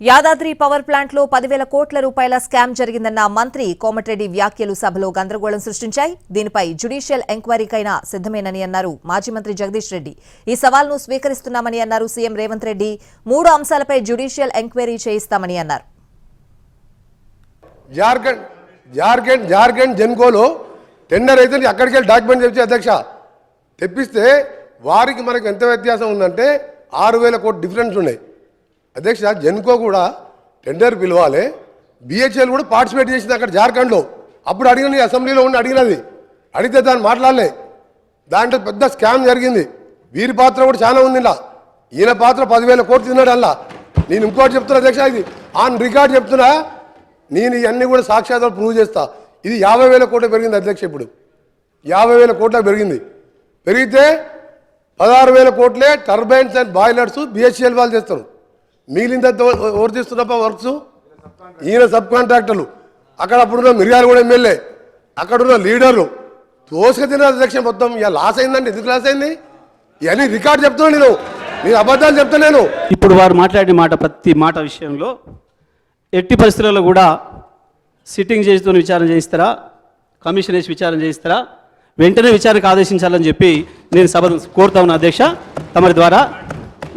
Yadadri power ప్లాంట్లో పదివేల కోట్ల రూపాయల స్కామ్ జరిగిందన్న మంత్రి కోమటిరెడ్డి వ్యాఖ్యలు సభలో గందరగోళం సృష్టించాయి. దీనిపై జ్యుడిషియల్ ఎంక్వైరీకైనా సిద్దమేనని అన్నారు మాజీ మంత్రి జగదీష్ రెడ్డి. ఈ సవాల్ను స్వీకరిస్తున్నామని అన్నారు సీఎం రేవంత్ రెడ్డి. మూడు అంశాలపై జ్యుడిషియల్ ఎంక్వైరీ చేయిస్తామని అన్నారు. జార్ఖండ్ జార్ఖండ్ జార్ఖండ్ జెన్కోలో టెండర్ అయితే అక్కడికి వెళ్ళి డాక్యుమెంట్ తెచ్చి అధ్యక్ష తెప్పిస్తే వారికి మనకు ఎంత వ్యత్యాసం ఉందంటే ఆరు వేల కోట్లు డిఫరెన్స్ ఉన్నాయి. అధ్యక్ష జెన్కో కూడా టెండర్ పిలవాలి. బిహెచ్ఎల్ కూడా పార్టిసిపేట్ చేసింది అక్కడ జార్ఖండ్లో. అప్పుడు అడిగిన అసెంబ్లీలో ఉండి అడిగినది. అడిగితే దాన్ని మాట్లాడలే. దాంట్లో పెద్ద స్కామ్ జరిగింది. వీరి పాత్ర కూడా చాలా ఉంది ఇలా. ఈయన పాత్ర పదివేల కోట్లు తిన్నాడు అలా. నేను ఇంకోటి చెప్తున్నా అధ్యక్ష ఇది ఆన్ రికార్డ్ చెప్తున్నా. నేను ఇవన్నీ కూడా సాక్షాత్తులు ప్రూవ్ చేస్తా. ఇది యాభై వేల కోట్ల పెరిగింది అధ్యక్ష ఇప్పుడు. యాభై వేల కోట్ల పెరిగింది. పెరిగితే పదహారు వేల కోట్లే టర్బైన్స్ అండ్ బాయిలర్స్ బిహెచ్ఎల్ వాళ్ళు చేస్తారు. మిగిలింద ఎవరు తీస్తున్నప్ప వర్క్స్? ఈయన సబ్ కాంట్రాక్టర్లు అక్కడ అప్పుడున్న మిరియాలు కూడా ఎమ్మెల్యే అక్కడున్న లీడర్లు. తోసుక తిన అధ్యక్ష మొత్తం ఇక లాస్ అయిందండి. ఎందుకు లాస్ అయింది? ఇవన్నీ రికార్డు చెప్తున్నాను నేను. నేను అబద్ధాలు చెప్తలేను ఇప్పుడు వారు మాట్లాడిన మాట ప్రతి మాట విషయంలో ఎట్టి పరిస్థితుల్లో కూడా సిట్టింగ్ చేస్తూ విచారణ చేయిస్తారా? కమిషన్ వేసి విచారణ చేయిస్తారా? వెంటనే విచారణకు ఆదేశించాలని చెప్పి నేను సభను కోరుతా ఉన్నా అధ్యక్ష. తమరి ద్వారా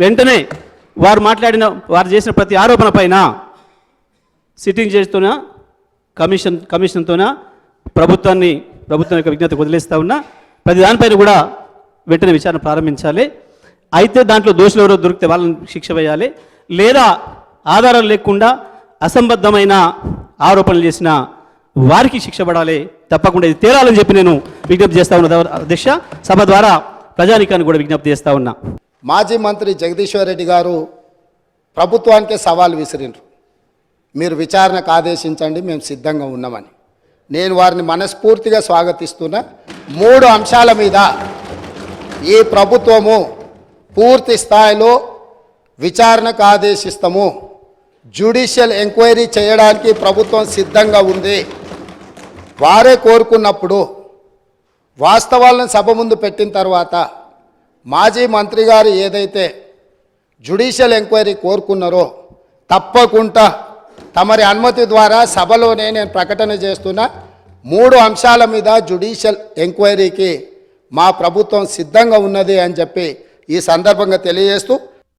వెంటనే వారు మాట్లాడిన వారు చేసిన ప్రతి ఆరోపణ పైన సిట్టింగ్ జడ్జితోనా కమిషన్ కమిషన్తోన ప్రభుత్వాన్ని ప్రభుత్వం యొక్క విజ్ఞత వదిలేస్తూ ఉన్నా ప్రతి దానిపైన కూడా వెంటనే విచారణ ప్రారంభించాలి. అయితే దాంట్లో దోషులు ఎవరో దొరికితే వాళ్ళని శిక్ష వేయాలి. లేదా ఆధారం లేకుండా అసంబద్ధమైన ఆరోపణలు చేసిన వారికి శిక్ష పడాలి. తప్పకుండా ఇది తేలాలని చెప్పి నేను విజ్ఞప్తి చేస్తా ఉన్నా. అధ్యక్ష సభ ద్వారా ప్రజానికాన్ని కూడా విజ్ఞప్తి చేస్తా ఉన్నా. మాజీ మంత్రి జగదీశ్వర్ రెడ్డి గారు ప్రభుత్వానికే సవాల్ విసిరిండ్రు మీరు విచారణకు ఆదేశించండి మేము సిద్ధంగా ఉన్నామని. నేను వారిని మనస్ఫూర్తిగా స్వాగతిస్తున్న. మూడు అంశాల మీద ఈ ప్రభుత్వము పూర్తి స్థాయిలో విచారణకు ఆదేశిస్తాము. జ్యుడిషియల్ ఎంక్వైరీ చేయడానికి ప్రభుత్వం సిద్ధంగా ఉంది. వారే కోరుకున్నప్పుడు వాస్తవాలను సభ ముందు పెట్టిన తర్వాత మాజీ మంత్రి గారు ఏదైతే జ్యుడిషియల్ ఎంక్వైరీ కోరుకున్నారో తప్పకుండా తమరి అనుమతి ద్వారా సభలోనే నేను ప్రకటన చేస్తున్నా. మూడు అంశాల మీద జ్యుడిషియల్ ఎంక్వైరీకి మా ప్రభుత్వం సిద్ధంగా ఉన్నది అని చెప్పి ఈ సందర్భంగా తెలియజేస్తూ